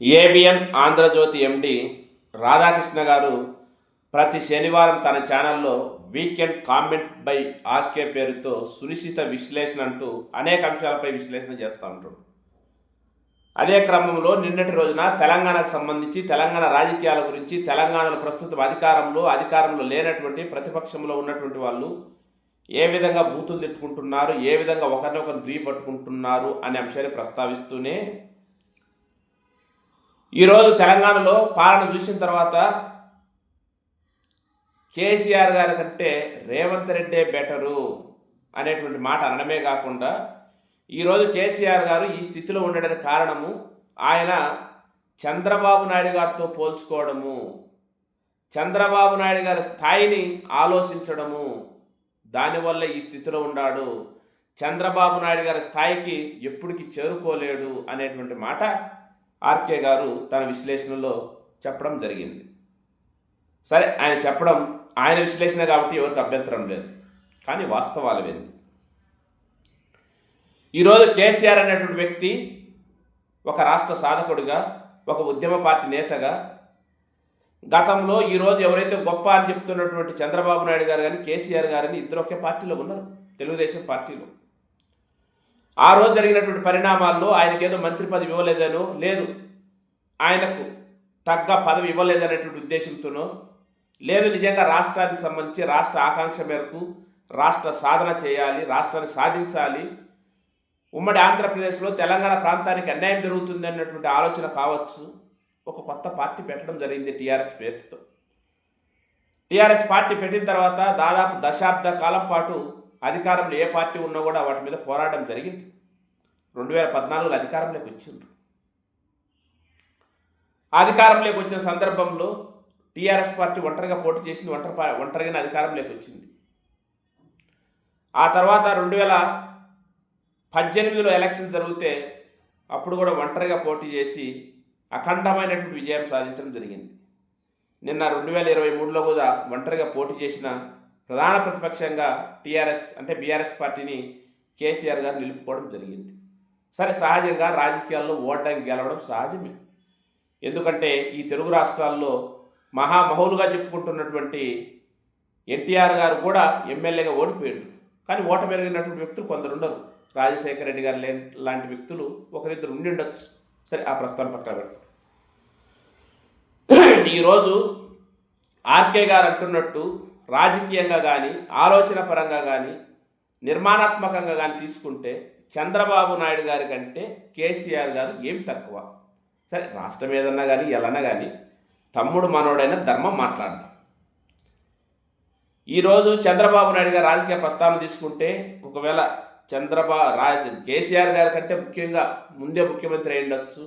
ABN Andhra Jyothi ఎండి రాధాకృష్ణ గారు ప్రతి శనివారం తన ఛానల్లో వీకెండ్ కామెంట్ బై ఆర్కే పేరుతో సునిశ్చిత విశ్లేషణ అంటూ అనేక అంశాలపై విశ్లేషణ చేస్తూ ఉంటాడు. అదే క్రమంలో నిన్నటి రోజున తెలంగాణకు సంబంధించి తెలంగాణ రాజకీయాల గురించి తెలంగాణలో ప్రస్తుతం అధికారంలో అధికారంలో లేనటువంటి ప్రతిపక్షంలో ఉన్నటువంటి వాళ్ళు ఏ విధంగా బూతులు తిట్టుకుంటున్నారు ఏ విధంగా ఒకరినొకరు దుయ్యి పట్టుకుంటున్నారు అనే అంశాన్ని ప్రస్తావిస్తూనే ఈరోజు తెలంగాణలో పాలన చూసిన తర్వాత కేసీఆర్ గారి కంటే రేవంత్ రెడ్డే బెటరు అనేటువంటి మాట అనడమే కాకుండా ఈరోజు కేసీఆర్ గారు ఈ స్థితిలో ఉండడానికి కారణము ఆయన చంద్రబాబు నాయుడు గారితో పోల్చుకోవడము చంద్రబాబు నాయుడు గారి స్థాయిని ఆలోచించడము దానివల్ల ఈ స్థితిలో ఉన్నాడు. చంద్రబాబు నాయుడు గారి స్థాయికి ఎప్పటికి చేరుకోలేడు అనేటువంటి మాట ఆర్కే గారు తన విశ్లేషణలో చెప్పడం జరిగింది. సరే ఆయన చెప్పడం ఆయన విశ్లేషణ కాబట్టి ఎవరికి అభ్యంతరం లేదు. కానీ వాస్తవాలు ఏంది ఈరోజు కేసీఆర్ అనేటువంటి వ్యక్తి ఒక రాష్ట్ర సాధకుడిగా ఒక ఉద్యమ పార్టీ నేతగా గతంలో ఈరోజు ఎవరైతే గొప్ప అని చెప్తున్నటువంటి చంద్రబాబు నాయుడు గారు కానీ కేసీఆర్ గారని ఇద్దరు ఒకే పార్టీలో ఉన్నారు. తెలుగుదేశం పార్టీలో. ఆ రోజు జరిగినటువంటి పరిణామాల్లో ఆయనకి ఏదో మంత్రి పదవి ఇవ్వలేదనో లేదు. ఆయనకు తగ్గ పదవి ఇవ్వలేదనేటువంటి ఉద్దేశంతోనో లేదు నిజంగా రాష్ట్రానికి సంబంధించి రాష్ట్ర ఆకాంక్ష మేరకు రాష్ట్ర సాధన చేయాలి రాష్ట్రాన్ని సాధించాలి. ఉమ్మడి ఆంధ్రప్రదేశ్లో తెలంగాణ ప్రాంతానికి అన్యాయం జరుగుతుంది అన్నటువంటి ఆలోచన కావచ్చు. ఒక కొత్త పార్టీ పెట్టడం జరిగింది టీఆర్ఎస్ పేరుతో. టీఆర్ఎస్ పార్టీ పెట్టిన తర్వాత దాదాపు దశాబ్ద కాలం పాటు అధికారంలో ఏ పార్టీ ఉన్నా కూడా వాటి మీద పోరాటం జరిగింది. రెండు వేల పద్నాలుగులో అధికారంలోకి వచ్చిండ్రు. అధికారంలోకి వచ్చిన సందర్భంలో టీఆర్ఎస్ పార్టీ ఒంటరిగా పోటీ చేసింది ఒంటరి పా- ఒంటరిగానే అధికారంలోకి వచ్చింది. ఆ తర్వాత రెండు వేల పద్దెనిమిదిలో ఎలక్షన్ జరిగితే అప్పుడు కూడా ఒంటరిగా పోటీ చేసి అఖండమైనటువంటి విజయం సాధించడం జరిగింది. నిన్న రెండు వేల ఇరవై మూడులో కూడా ఒంటరిగా పోటీ చేసిన ప్రధాన ప్రతిపక్షంగా టీఆర్ఎస్ అంటే బీఆర్ఎస్ పార్టీని కేసీఆర్ గారు నిలుపుకోవడం జరిగింది. సరే సహజంగా రాజకీయాల్లో ఓటమి గెలవడం సహజమే. ఎందుకంటే ఈ తెలుగు రాష్ట్రాల్లో మహామహులుగా చెప్పుకుంటున్నటువంటి ఎన్టీఆర్ గారు కూడా ఎమ్మెల్యేగా ఓడిపోయాడు. కానీ ఓట మెరిగినటువంటి వ్యక్తులు కొందరు ఉండరు. రాజశేఖర రెడ్డి గారు లే లాంటి వ్యక్తులు ఒకరిద్దరు ఉండి ఉండొచ్చు. సరే ఆ ప్రస్తావన పక్కన పెడతాం. ఈరోజు ఆర్కే గారు అంటున్నట్టు రాజకీయంగా కానీ ఆలోచన పరంగా కానీ నిర్మాణాత్మకంగా కానీ తీసుకుంటే చంద్రబాబు నాయుడు గారి కంటే కేసీఆర్ గారు ఏం తక్కువ. సరే రాష్ట్రం ఏదన్నా కానీ ఎలానా కానీ తమ్ముడు మనోడైన ధర్మం మాట్లాడదాం. ఈరోజు చంద్రబాబు నాయుడు గారు రాజకీయ ప్రస్తావన తీసుకుంటే ఒకవేళ చంద్రబాబు రాజ కేసీఆర్ గారి కంటే ముఖ్యంగా ముందే ముఖ్యమంత్రి అయి ఉండొచ్చు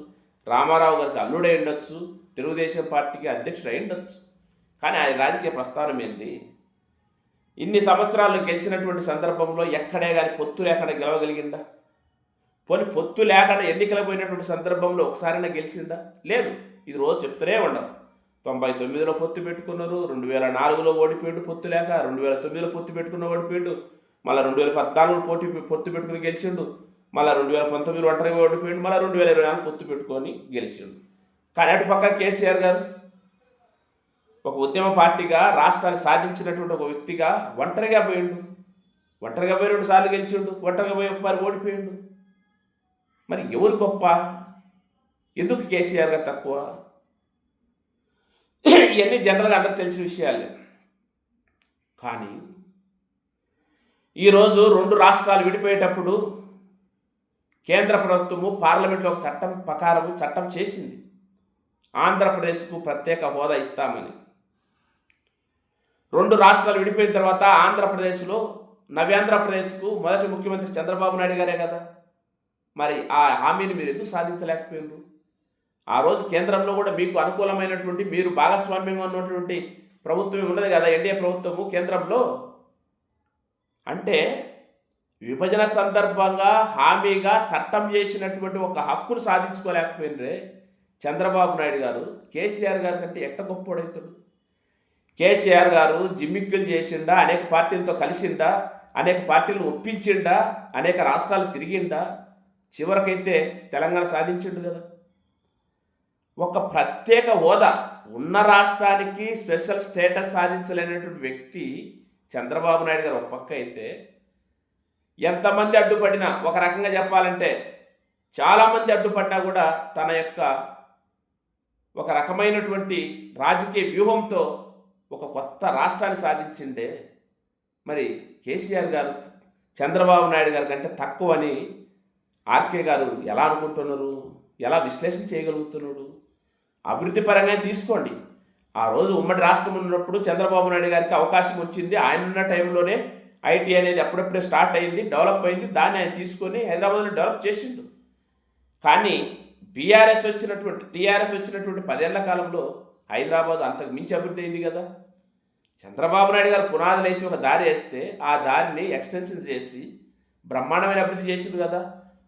రామారావు గారికి అల్లుడై ఉండొచ్చు తెలుగుదేశం పార్టీకి అధ్యక్షుడు అయి ఉండొచ్చు. కానీ ఆయన రాజకీయ ప్రస్థానం ఏంటి ఇన్ని సంవత్సరాలు గెలిచినటువంటి సందర్భంలో ఎక్కడే కానీ పొత్తు లేకుండా గెలవగలిగిందా? పోనీ పొత్తు లేకుండా ఎన్నికల పోయినటువంటి సందర్భంలో ఒకసారైనా గెలిచిందా? లేదు. ఇది రోజు చెప్తూనే ఉండం. తొంభై తొమ్మిదిలో పొత్తు పెట్టుకున్నారు రెండు వేల నాలుగులో ఓడిపోయాడు పొత్తు లేక రెండు వేల తొమ్మిదిలో పొత్తు పెట్టుకున్న ఓడిపోయాడు మళ్ళీ రెండు వేల పద్నాలుగులో పోటీ పొత్తు పెట్టుకుని గెలిచిండు మళ్ళీ రెండు వేల పంతొమ్మిది ఒంటరిగా ఓడిపోయాడు మళ్ళీ రెండు వేల ఇరవై నాలుగు పొత్తు పెట్టుకొని గెలిచిండు. కానీ అటు పక్క కేసీఆర్ గారు? ఒక ఉద్యమ పార్టీగా రాష్ట్రాన్ని సాధించినటువంటి ఒక వ్యక్తిగా ఒంటరిగా పోయిండు. ఒంటరిగా పోయి రెండు సార్లు గెలిచిండు. ఒంటరిగా పోయి ఒకసారి ఓడిపోయిండు. మరి ఎవరు గొప్ప? ఎందుకు కేసీఆర్ గారు తక్కువ? ఇవన్నీ జనరల్గా అందరికి తెలిసిన విషయాలే. కానీ ఈరోజు రెండు రాష్ట్రాలు విడిపోయేటప్పుడు కేంద్ర ప్రభుత్వము పార్లమెంట్లో ఒక చట్టం ప్రకారము చట్టం చేసింది. ఆంధ్రప్రదేశ్కు ప్రత్యేక హోదా ఇస్తామని. రెండు రాష్ట్రాలు విడిపోయిన తర్వాత ఆంధ్రప్రదేశ్లో నవ్యాంధ్రప్రదేశ్కు మొదటి ముఖ్యమంత్రి చంద్రబాబు నాయుడు గారే కదా? మరి ఆ హామీని మీరు ఎందుకు సాధించలేకపోయినారు ఆ రోజు కేంద్రంలో కూడా మీకు అనుకూలమైనటువంటి మీరు భాగస్వామ్యంగా ఉన్నటువంటి ప్రభుత్వం ఉన్నది కదా? ఎన్డీఏ ప్రభుత్వము కేంద్రంలో. అంటే విభజన సందర్భంగా హామీగా చట్టం చేసినటువంటి ఒక హక్కును సాధించుకోలేకపోయినరే చంద్రబాబు నాయుడు గారు. కేసీఆర్ గారి కంటే ఎట్ట గొప్పోడవుతాడు కేసీఆర్ గారు జిమ్మిక్కులు చేసిండా అనేక పార్టీలతో కలిసిండా అనేక పార్టీలను ఒప్పించిండా అనేక రాష్ట్రాలు తిరిగిండా చివరికైతే తెలంగాణ సాధించిండు కదా. ఒక ప్రత్యేక హోదా ఉన్న రాష్ట్రానికి స్పెషల్ స్టేటస్ సాధించలేనటువంటి వ్యక్తి చంద్రబాబు నాయుడు గారు ఒక పక్క అయితే ఎంతమంది అడ్డుపడినా ఒక రకంగా చెప్పాలంటే చాలామంది అడ్డుపడినా కూడా తన యొక్క ఒక రకమైనటువంటి రాజకీయ వ్యూహంతో ఒక కొత్త రాష్ట్రాన్ని సాధించిండే మరి కేసీఆర్ గారు చంద్రబాబు నాయుడు గారి కంటే తక్కువ అని ఆర్కే గారు ఎలా అనుకుంటున్నారు? ఎలా విశ్లేషణ చేయగలుగుతున్నాడు అభివృద్ధి పరంగా తీసుకోండి. ఆ రోజు ఉమ్మడి రాష్ట్రం ఉన్నప్పుడు చంద్రబాబు నాయుడు గారికి అవకాశం వచ్చింది. ఆయన ఉన్న టైంలోనే ఐటీ అనేది అప్పుడప్పుడే స్టార్ట్ అయింది డెవలప్ అయింది. దాన్ని ఆయన తీసుకొని హైదరాబాద్లో డెవలప్ చేసిండు. కానీ బీఆర్ఎస్ వచ్చినటువంటి టీఆర్ఎస్ వచ్చినటువంటి పదేళ్ళ కాలంలో హైదరాబాద్ అంతకు మించి అభివృద్ధి అయింది కదా. చంద్రబాబు నాయుడు గారు పునాదులు వేసి ఒక దారి వేస్తే ఆ దారిని ఎక్స్టెన్షన్ చేసి బ్రహ్మాండమైన అభివృద్ధి చేసింది కదా.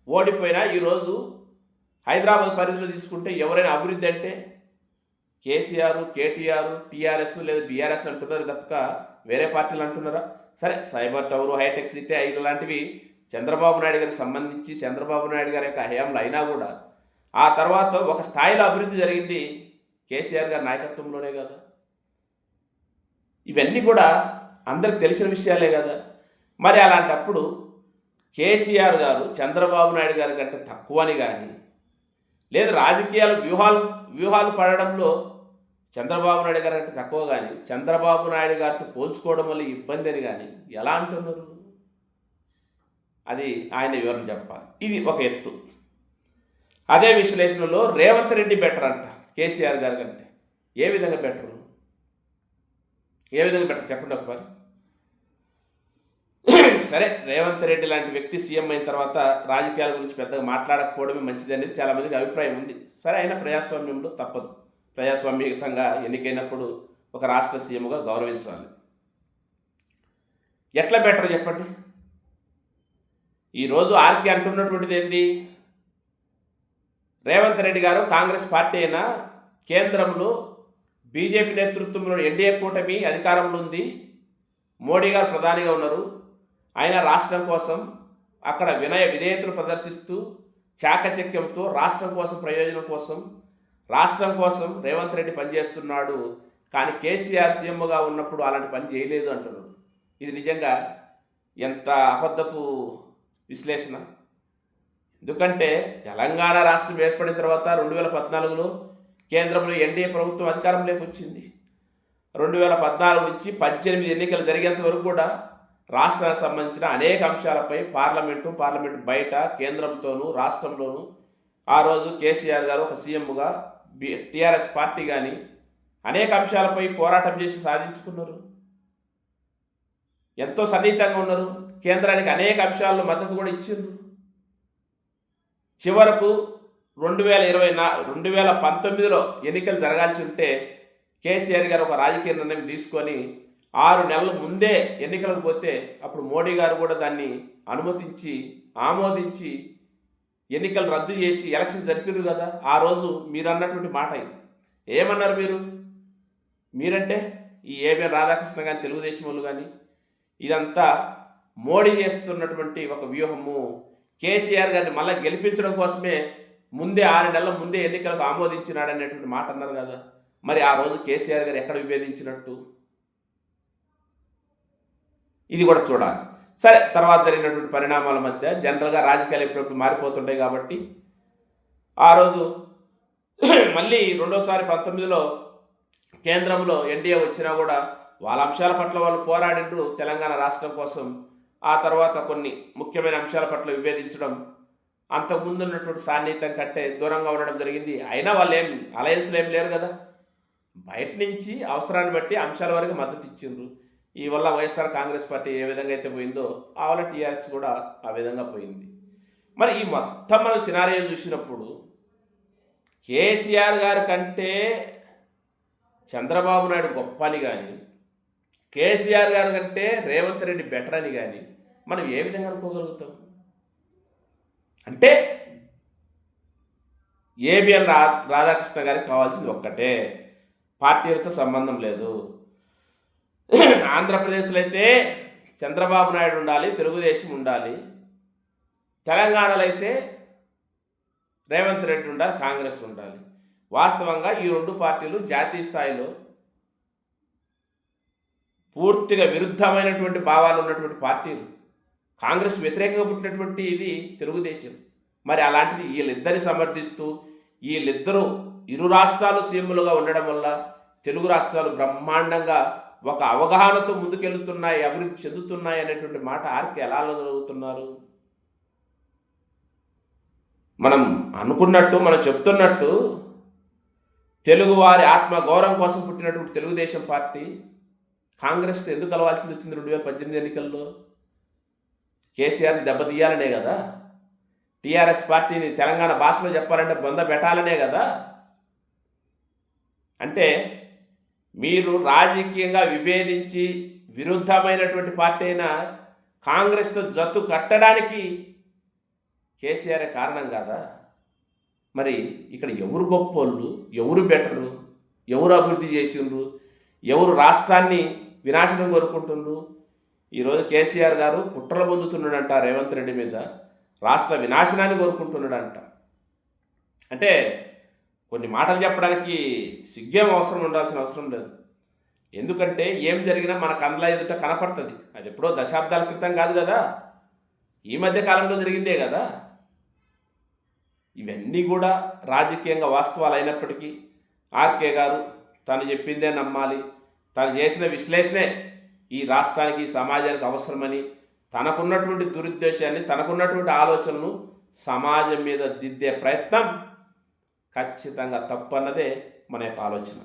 ఓడిపోయినా ఈరోజు హైదరాబాద్ పరిధిలో తీసుకుంటే ఎవరైనా అభివృద్ధి అంటే కేసీఆర్ కేటీఆర్ టీఆర్ఎస్ లేదా బీఆర్ఎస్ అంటున్నారు తప్పక. వేరే పార్టీలు అంటున్నారా? సరే సైబర్ టవర్ హైటెక్ సిటీ ఇలాంటివి చంద్రబాబు నాయుడు గారికి సంబంధించి చంద్రబాబు నాయుడు గారి యొక్క హయాంలో అయినా కూడా ఆ తర్వాత ఒక స్థాయిలో అభివృద్ధి జరిగింది కేసీఆర్ గారి నాయకత్వంలోనే కదా. ఇవన్నీ కూడా అందరికి తెలిసిన విషయాలే కదా. మరి అలాంటప్పుడు కేసీఆర్ గారు చంద్రబాబు నాయుడు గారి కంటే తక్కువని కానీ లేదు రాజకీయాల వ్యూహాలు వ్యూహాలు పడడంలో చంద్రబాబు నాయుడు గారి కంటే తక్కువ కానీ చంద్రబాబు నాయుడు గారితో పోల్చుకోవడం వల్ల ఇబ్బంది అని కానీ ఎలా అంటున్నారు? అది ఆయన వివరణ చెప్పాలి. ఇది ఒక ఎత్తు. అదే విశ్లేషణలో రేవంత్ రెడ్డి బెటర్ అంట కేసీఆర్ గారి కంటే. ఏ విధంగా బెటరు? ఏ విధంగా పెట్టాలి? చెప్పండి ఒకసారి. సరే రేవంత్ రెడ్డి లాంటి వ్యక్తి సీఎం అయిన తర్వాత రాజకీయాల గురించి పెద్దగా మాట్లాడకపోవడమే మంచిది అనేది చాలా మందికి అభిప్రాయం ఉంది. సరే అయినా ప్రజాస్వామ్యంలో తప్పదు. ప్రజాస్వామ్యయుతంగా ఎన్నికైనప్పుడు ఒక రాష్ట్ర సీఎంగా గౌరవించాలి. ఎట్లా బెటర్ చెప్పండి? ఈరోజు ఆర్కే అంటున్నటువంటిది ఏంది? రేవంత్ రెడ్డి గారు కాంగ్రెస్ పార్టీ అయినా కేంద్రంలో బీజేపీ నేతృత్వంలో ఎన్డీఏ కూటమి అధికారంలో ఉంది మోడీ గారు ప్రధానిగా ఉన్నారు. ఆయన రాష్ట్రం కోసం అక్కడ వినయ విధేయతను ప్రదర్శిస్తూ చాకచక్యంతో రాష్ట్రం కోసం ప్రయోజనం కోసం రాష్ట్రం కోసం రేవంత్ రెడ్డి పనిచేస్తున్నాడు. కానీ కేసీఆర్ సీఎంగా ఉన్నప్పుడు అలాంటి పని చేయలేదు అంటున్నాడు ఇది నిజంగా ఎంత అబద్ధపు విశ్లేషణ? ఎందుకంటే తెలంగాణ రాష్ట్రం ఏర్పడిన తర్వాత రెండు వేల పద్నాలుగులో కేంద్రంలో ఎన్డీఏ ప్రభుత్వం అధికారంలోకి వచ్చింది. రెండు వేల పద్నాలుగు నుంచి పద్దెనిమిది ఎన్నికలు జరిగేంత వరకు కూడా రాష్ట్రానికి సంబంధించిన అనేక అంశాలపై పార్లమెంటు పార్లమెంటు బయట కేంద్రంతోనూ రాష్ట్రంలోనూ ఆ రోజు కేసీఆర్ గారు ఒక సీఎంగా బి టీఆర్ఎస్ పార్టీ కానీ అనేక అంశాలపై పోరాటం చేసి సాధించుకున్నారు. ఎంతో సన్నిహితంగా ఉన్నారు. కేంద్రానికి అనేక అంశాల్లో మద్దతు కూడా ఇచ్చిండ్రు. చివరకు రెండు వేల ఇరవై నా రెండు వేల పంతొమ్మిదిలో ఎన్నికలు జరగాల్సి ఉంటే కేసీఆర్ గారు ఒక రాజకీయ నిర్ణయం తీసుకొని ఆరు నెలల ముందే ఎన్నికలకు పోతే అప్పుడు మోడీ గారు కూడా దాన్ని అనుమతించి ఆమోదించి ఎన్నికలు రద్దు చేసి ఎలక్షన్ జరిపారు కదా ఆ రోజు మీరు అన్నటువంటి మాట ఇది. ఏమన్నారు మీరు? మీరంటే ఈ ఏబిఎన్ రాధాకృష్ణ కానీ తెలుగుదేశం వాళ్ళు కానీ ఇదంతా మోడీ చేస్తున్నటువంటి ఒక వ్యూహము. కేసీఆర్ గారిని మళ్ళీ గెలిపించడం కోసమే ముందే ఆరు నెలల ముందే ఎన్నికలకు ఆమోదించినాడు అనేటువంటి మాట అన్నారు కదా. మరి ఆ రోజు కేసీఆర్ గారు ఎక్కడ విభేదించినట్టు? ఇది కూడా చూడాలి. సరే తర్వాత జరిగినటువంటి పరిణామాల మధ్య జనరల్గా రాజకీయాలు ఎప్పుడప్పుడు మారిపోతుంటాయి కాబట్టి ఆ రోజు మళ్ళీ రెండోసారి పంతొమ్మిదిలో కేంద్రంలో ఎన్డీఏ వచ్చినా కూడా వాళ్ళ అంశాల పట్ల వాళ్ళు పోరాడిండ్రు తెలంగాణ రాష్ట్రం కోసం. ఆ తర్వాత కొన్ని ముఖ్యమైన అంశాల పట్ల విభేదించడం అంతకుముందు ఉన్నటువంటి సాన్నిహితం కంటే దూరంగా ఉండడం జరిగింది. అయినా వాళ్ళు ఏం అలయన్స్లు ఏం లేరు కదా. బయట నుంచి అవసరాన్ని బట్టి అంశాల వరకు మద్దతు ఇచ్చిండ్రు. ఈ వల్ల వైఎస్ఆర్ కాంగ్రెస్ పార్టీ ఏ విధంగా అయితే పోయిందో ఆ వల్ల టీఆర్ఎస్ కూడా ఆ విధంగా పోయింది. మరి ఈ మొత్తం మనం సినారియో చూసినప్పుడు కేసీఆర్ గారి కంటే చంద్రబాబు నాయుడు గొప్ప అని కానీ కేసీఆర్ గారి కంటే రేవంత్ రెడ్డి బెటర్ అని కానీ మనం ఏ విధంగా అనుకోగలుగుతాం? అంటే ఏబిఎన్ రా రాధాకృష్ణ గారికి కావాల్సింది ఒక్కటే. పార్టీలతో సంబంధం లేదు. ఆంధ్రప్రదేశ్లో అయితే చంద్రబాబు నాయుడు ఉండాలి తెలుగుదేశం ఉండాలి. తెలంగాణలో అయితే రేవంత్ రెడ్డి ఉండాలి కాంగ్రెస్ ఉండాలి. వాస్తవంగా ఈ రెండు పార్టీలు జాతీయ స్థాయిలో పూర్తిగా విరుద్ధమైనటువంటి భావాలు ఉన్నటువంటి పార్టీలు. కాంగ్రెస్ వ్యతిరేకంగా పుట్టినటువంటి ఇది తెలుగుదేశం. మరి అలాంటిది వీళ్ళిద్దరిని సమర్థిస్తూ వీళ్ళిద్దరూ ఇరు రాష్ట్రాలు సీఎంలుగా ఉండడం వల్ల తెలుగు రాష్ట్రాలు బ్రహ్మాండంగా ఒక అవగాహనతో ముందుకెళ్తున్నాయి అభివృద్ధి చెందుతున్నాయి అనేటువంటి మాట ఆర్కి ఎలా అనగలుగుతున్నారు మనం అనుకున్నట్టు మనం చెప్తున్నట్టు తెలుగువారి ఆత్మ గౌరవం కోసం పుట్టినటువంటి తెలుగుదేశం పార్టీ కాంగ్రెస్తో ఎందుకు కలవాల్సింది వచ్చింది రెండు వేల పద్దెనిమిది ఎన్నికల్లో? కేసీఆర్ని దెబ్బతీయాలనే కదా? టీఆర్ఎస్ పార్టీని తెలంగాణ భాషలో చెప్పాలంటే బొంద పెట్టాలనే కదా? అంటే మీరు రాజకీయంగా విభేదించి విరుద్ధమైనటువంటి పార్టీ అయిన కాంగ్రెస్తో జత్తు కట్టడానికి కేసీఆర్ కారణం కాదా? మరి ఇక్కడ ఎవరు గొప్పోళ్ళు ఎవరు బెటరు ఎవరు అభివృద్ధి చేసిండ్రు ఎవరు రాష్ట్రాన్ని వినాశనం కోరుకుంటుండ్రు? ఈరోజు కేసీఆర్ గారు కుట్రలు పొందుతున్నాడంట రేవంత్ రెడ్డి మీద. రాష్ట్ర వినాశనాన్ని కోరుకుంటున్నాడంట. అంటే కొన్ని మాటలు చెప్పడానికి సిగ్గేం అవసరం ఉండాల్సిన అవసరం లేదు. ఎందుకంటే ఏం జరిగినా మన కళ్ళ ఎదుట కనపడుతుంది. అది ఎప్పుడో దశాబ్దాల క్రితం కాదు కదా. ఈ మధ్య కాలంలో జరిగిందే కదా. ఇవన్నీ కూడా రాజకీయంగా వాస్తవాలు అయినప్పటికీ ఆర్కే గారు తను చెప్పిందే నమ్మాలి. తను చేసిన విశ్లేషణే ఈ రాష్ట్రానికి సమాజానికి అవసరమని తనకున్నటువంటి దురుద్దేశాన్ని తనకున్నటువంటి ఆలోచనను సమాజం మీద దిద్దే ప్రయత్నం ఖచ్చితంగా తప్పన్నదే మన యొక్క ఆలోచన.